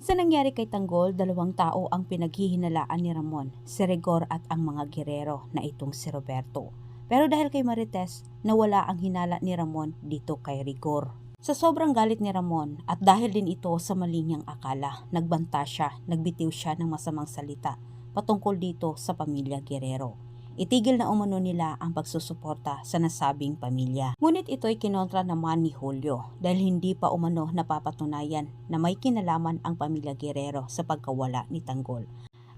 Sa nangyari kay Tanggol, dalawang tao ang pinaghihinalaan ni Ramon, si Rigor at ang mga gerero na itong si Roberto. Pero dahil kay Marites, nawala ang hinala ni Ramon dito kay Rigor. Sa sobrang galit ni Ramon at dahil din ito sa mali niyang akala, nagbanta siya, nagbitiw siya ng masamang salita patungkol dito sa pamilya Guerrero. Itigil na umano nila ang pagsusuporta sa nasabing pamilya. Ngunit ito'y kinontra naman ni Julio dahil hindi pa umano napapatunayan na may kinalaman ang pamilya Guerrero sa pagkawala ni Tanggol.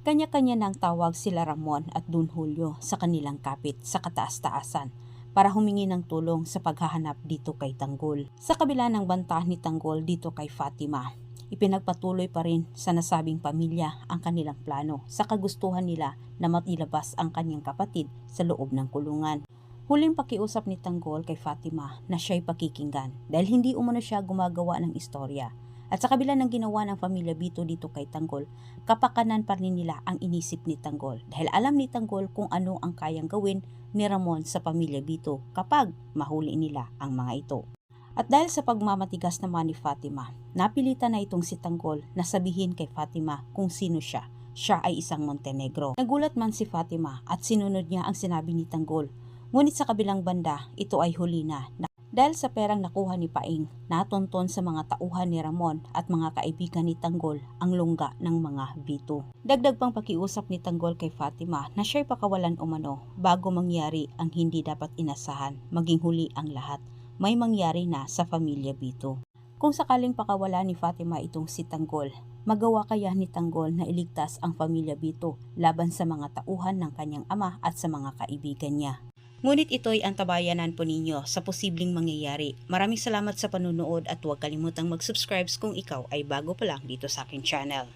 Kanya-kanya nang tawag sila Ramon at Dun Julio sa kanilang kapit sa kataas-taasan para humingi ng tulong sa paghahanap dito kay Tanggol. Sa kabila ng banta ni Tanggol dito kay Fatima, ipinagpatuloy pa rin sa nasabing pamilya ang kanilang plano sa kagustuhan nila na matilabas ang kanyang kapatid sa loob ng kulungan. Huling pakiusap ni Tanggol kay Fatima na siya'y pakikinggan dahil hindi umano siya gumagawa ng istorya. At sa kabila ng ginawa ng pamilya Bito dito kay Tanggol, kapakanan pa rin nila ang inisip ni Tanggol dahil alam ni Tanggol kung ano ang kayang gawin ni Ramon sa pamilya Bito kapag mahuli nila ang mga ito. At dahil sa pagmamatigas naman ni Fatima, napilitan na itong si Tanggol na sabihin kay Fatima kung sino siya. Siya ay isang Montenegro. Nagulat man si Fatima at sinunod niya ang sinabi ni Tanggol. Ngunit sa kabilang banda, ito ay huli na. Dahil sa perang nakuha ni Paing, natonton sa mga tauhan ni Ramon at mga kaibigan ni Tanggol ang lungga ng mga bito. Dagdag pang pakiusap ni Tanggol kay Fatima na siya'y pakawalan umano bago mangyari ang hindi dapat inasahan, maging huli ang lahat may mangyari na sa pamilya Bito. Kung sakaling pakawala ni Fatima itong si Tanggol, magawa kaya ni Tanggol na iligtas ang pamilya Bito laban sa mga tauhan ng kanyang ama at sa mga kaibigan niya. Ngunit ito'y antabayanan po ninyo sa posibleng mangyayari. Maraming salamat sa panunood at huwag kalimutang mag-subscribe kung ikaw ay bago pa lang dito sa aking channel.